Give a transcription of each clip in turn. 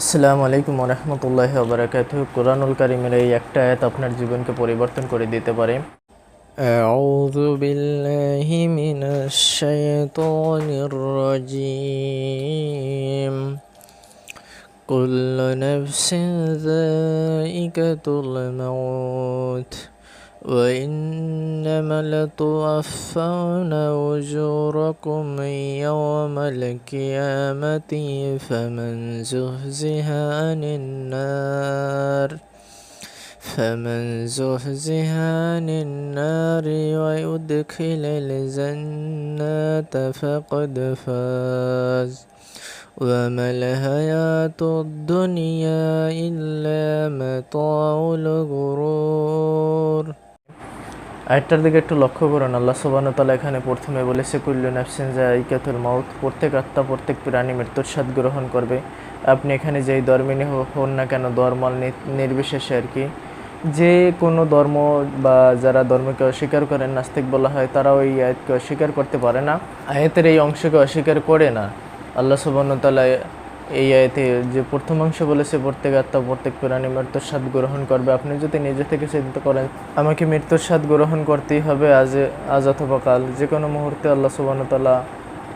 আসসালামু আলাইকুম রহমতুল্লাহ বারাকাতু কোরআনুল কারিমের এই একটা আয়াত আপনার জীবনকে পরিবর্তন করে দিতে পারে أعوذ بالله من الشيطان الرجيم كل نفس ذائقة الموت وإنما لتوفون أجوركم يوم القيامة فمن زهزها عن النار فمن زهزها عن النار ويدخل الجنة فقد فاز. وما الحياة الدنيا إلا متاع الغرور. আয়টার দিকে একটু লক্ষ্য করুন, আল্লাহ সুবহানাহু তাআলা এখানে প্রথমে বলেছে, কুল্লু নাফসিন জায়কাতুল মাউত, প্রত্যেক আত্মা, প্রত্যেক প্রাণী মৃত্যুর গ্রহণ করবে। আপনি এখানে যেই ধর্মিনী হন না কেন ধর্ম নি- নির্বিশেষে আর কি, যে কোনো ধর্ম বা যারা ধর্মকে অস্বীকার করেন, নাস্তিক বলা হয়, তারাও এই আয়াতকে অস্বীকার করতে পারে না। আয়াতের এই অংশকে অস্বীকার করে না। আল্লাহ তাআলা এই আয়াতে যে প্রথম অংশ বলেছে, প্রত্যেক আত্মা, প্রত্যেক প্রাণী মৃত্যুর স্বাদ গ্রহণ করবে। আপনি যদি নিজে থেকে চিন্তা করেন, আমাকে মৃত্যুর স্বাদ গ্রহণ করতেই হবে আজ আজ অথবা কাল। যে কোনো মুহূর্তে আল্লাহ সুবহানাহু তাআলা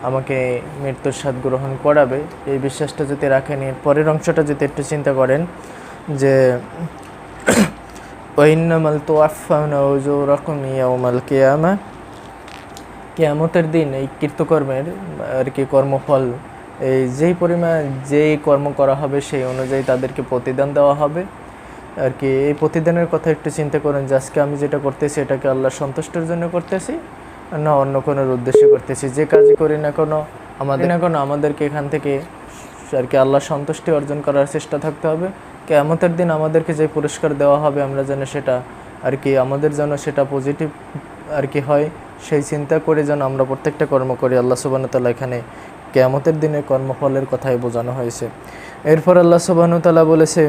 আমাকে মৃত্যুর স্বাদ গ্রহণ করাবে। এই বিশ্বাসটা যদি রাখেন, এর পরের অংশটা যদি একটু চিন্তা করেন, যে ওয়াইন্নামাল তো আফাউনা ওজুরাকুম ইয়াউমাল কিয়ামা। কেয়ামতের দিন এই কীর্তকর্মের আর কি কর্মফল এই যেই পরিমাণ যেই কর্ম করা হবে সেই অনুযায়ী তাদেরকে প্রতিদান দেওয়া হবে। আর কি এই প্রতিদানের কথা একটু চিন্তা করেন যে আজকে আমি যেটা করতেছি এটাকে আল্লাহর সন্তুষ্টের জন্য করতেছি না অন্য কোনো উদ্দেশ্যে করতেছি। যে কাজই করি না কোনো আমাদের না কোনো? আমাদেরকে এখান থেকে আর কি আল্লাহর সন্তুষ্টি অর্জন করার চেষ্টা থাকতে হবে। কেয়ামতের দিন আমাদেরকে যে পুরস্কার দেওয়া হবে আমরা যেন সেটা আর কি আমাদের যেন সেটা পজিটিভ আর কি হয় সেই চিন্তা করে যেন আমরা প্রত্যেকটা কর্ম করি। আল্লাহ সুবাহ তালা এখানে কেয়ামতের দিনে কর্মফলের কথাই বোঝানো হয়েছে এরপর আল্লাহ সুবাহ তালা বলেছে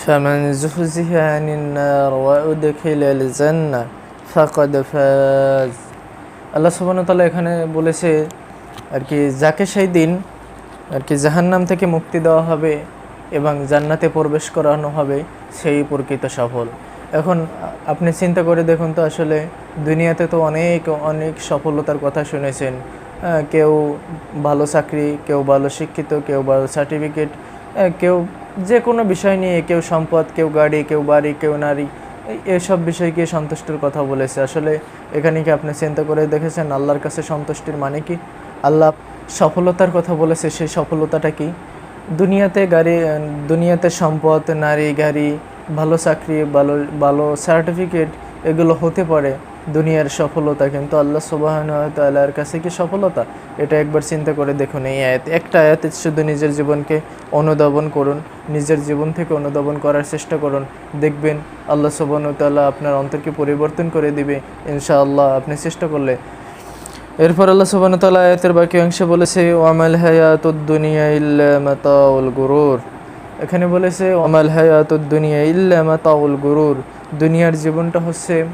فمن زحزح عن النار وأدخل الجنة فقد فاز আল্লাহ সুবহানাহু তাআলা এখানে বলেছে আর কি যাকে সেই দিন আর কি জাহান্নাম থেকে মুক্তি দেওয়া হবে এবং জান্নাতে প্রবেশ করানো হবে সেই প্রকৃত সফল এখন আ- আপনি চিন্তা করে দেখুন তো আসলে দুনিয়াতে তো অনেক অনেক সফলতার কথা শুনেছেন আহ, কেউ ভালো চাকরি, কেউ ভালো শিক্ষিত, কেউ ভালো সার্টিফিকেট কেউ যে কোনো বিষয় নিয়ে, কেউ সম্পদ, কেউ গাড়ি, কেউ বাড়ি, কেউ নারী এসব বিষয়কে সন্তুষ্টির কথা বলেছে। আসলে এখানে কি আপনি চিন্তা করে দেখেছেন আল্লাহর কাছে সন্তুষ্টির মানে কি? আল্লাহ সফলতার কথা বলেছে, সেই সফলতাটা কি? দুনিয়াতে গাড়ি, দুনিয়াতে সম্পদ, নারী, গাড়ি, ভালো চাকরি, ভালো ভালো সার্টিফিকেট এগুলো হতে পারে। দুনিয়ার সফলতা কিন্তু আল্লাহ তাল্লাহর কাছে কি সফলতা? এটা একবার চিন্তা করে দেখুন এই আয়াত। একটা আয়াতে শুধু নিজের জীবনকে অনুধাবন করুন, নিজের জীবন থেকে অনুধাবন করার চেষ্টা করুন। দেখবেন আল্লাহ সুবাহন তাল্লাহ আপনার অন্তরকে পরিবর্তন করে দিবে, ইনশাআল্লাহ আপনি চেষ্টা করলে। এরপর আল্লাহ তাআলা আয়াতের বাকি অংশে বলেছে, ওয়ামাল হায়াতুদ দুনিয়া ইল্লা মাতাউল গুরুর। এখানে বলেছে, ওয়ামাল হায়াতুদ দুনিয়া ইল্লা মাতাউল গুরুর। দুনিয়ার জীবনটা হচ্ছে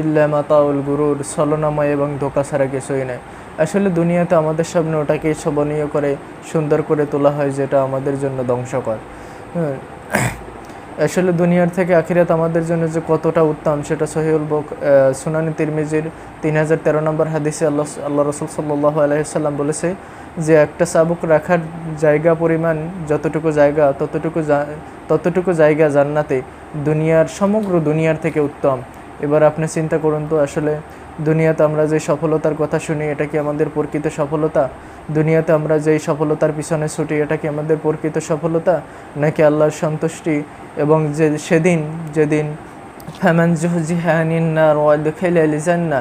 ইল্লা মাতাউল গুরুর, ছলনাময় এবং ধোকা ছাড়া কিছুই নয় আসলে দুনিয়াতে আমাদের সামনে ওটাকে শোভনীয় করে, সুন্দর করে তোলা হয় যেটা আমাদের জন্য ধ্বংসকর। আসলে দুনিয়ার থেকে আখিরাত আমাদের জন্য যে কতটা উত্তম, সেটা সহিউল বক সুনানি তিরমিজির তিন হাজার তেরো নম্বর হাদিসে আল্লাহ আল্লাহ রসুল সাল্লাহ আলহিসাল্লাম বলেছে যে, একটা চাবুক রাখার জায়গা পরিমাণ যতটুকু জায়গা, ততটুকু ততটুকু জায়গা জান্নাতে দুনিয়ার, সমগ্র দুনিয়ার থেকে উত্তম। এবার আপনি চিন্তা করুন তো, আসলে দুনিয়াতে আমরা যে সফলতার কথা শুনি, এটা কি আমাদের প্রকৃত সফলতা? দুনিয়াতে আমরা যেই সফলতার পিছনে ছুটি, এটা কি আমাদের প্রকৃত সফলতা? নাকি আল্লাহর সন্তুষ্টি? এবং যে সেদিন, যেদিন ফ্যামান জুহজিহানিন্নার ওয়াদখিল আলিজান্না,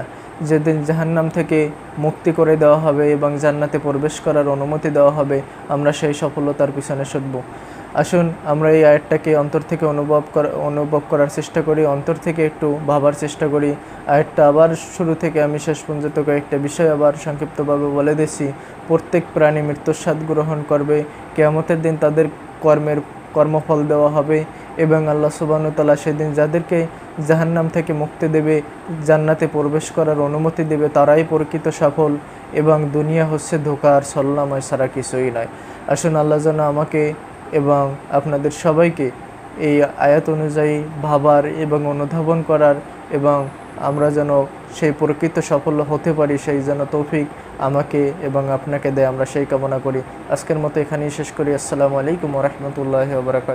যেদিন জাহান্নাম থেকে মুক্তি করে দেওয়া হবে এবং জান্নাতে প্রবেশ করার অনুমতি দেওয়া হবে, আমরা সেই সফলতার পিছনে ছুটব। আসুন, আমরা এই আয়াতটাকে অন্তর থেকে অনুভব করা, অনুভব করার চেষ্টা করি, অন্তর থেকে একটু ভাবার চেষ্টা করি। আয়াতটা আবার শুরু থেকে আমি শেষ পর্যন্ত কয়েকটা বিষয় আবার সংক্ষিপ্তভাবে বলে দিচ্ছি প্রত্যেক প্রাণী মৃত্যুর স্বাদ গ্রহণ করবে, কেয়ামতের দিন তাদের কর্মের কর্মফল দেওয়া হবে এবং আল্লাহ সুবাহতাল্লাহ সেদিন যাদেরকে জাহান্নাম থেকে মুক্তি দেবে, জান্নাতে প্রবেশ করার অনুমতি দেবে, তারাই প্রকৃত সফল এবং দুনিয়া হচ্ছে ধোকার সল্লাময় ছাড়া কিছুই নয়। আসুন, আল্লাহ যেন আমাকে এবং আপনাদের সবাইকে এই আয়াত অনুযায়ী ভাবার এবং অনুধাবন করার এবং আমরা যেন সেই প্রকৃত সাফল্য হতে পারি, সেই যেন তৌফিক আমাকে এবং আপনাকে দেয়, আমরা সেই কামনা করি। আজকের মতো এখানেই শেষ করি। আসসালামু আলাইকুম রহমতুল্লাহ বারাকাত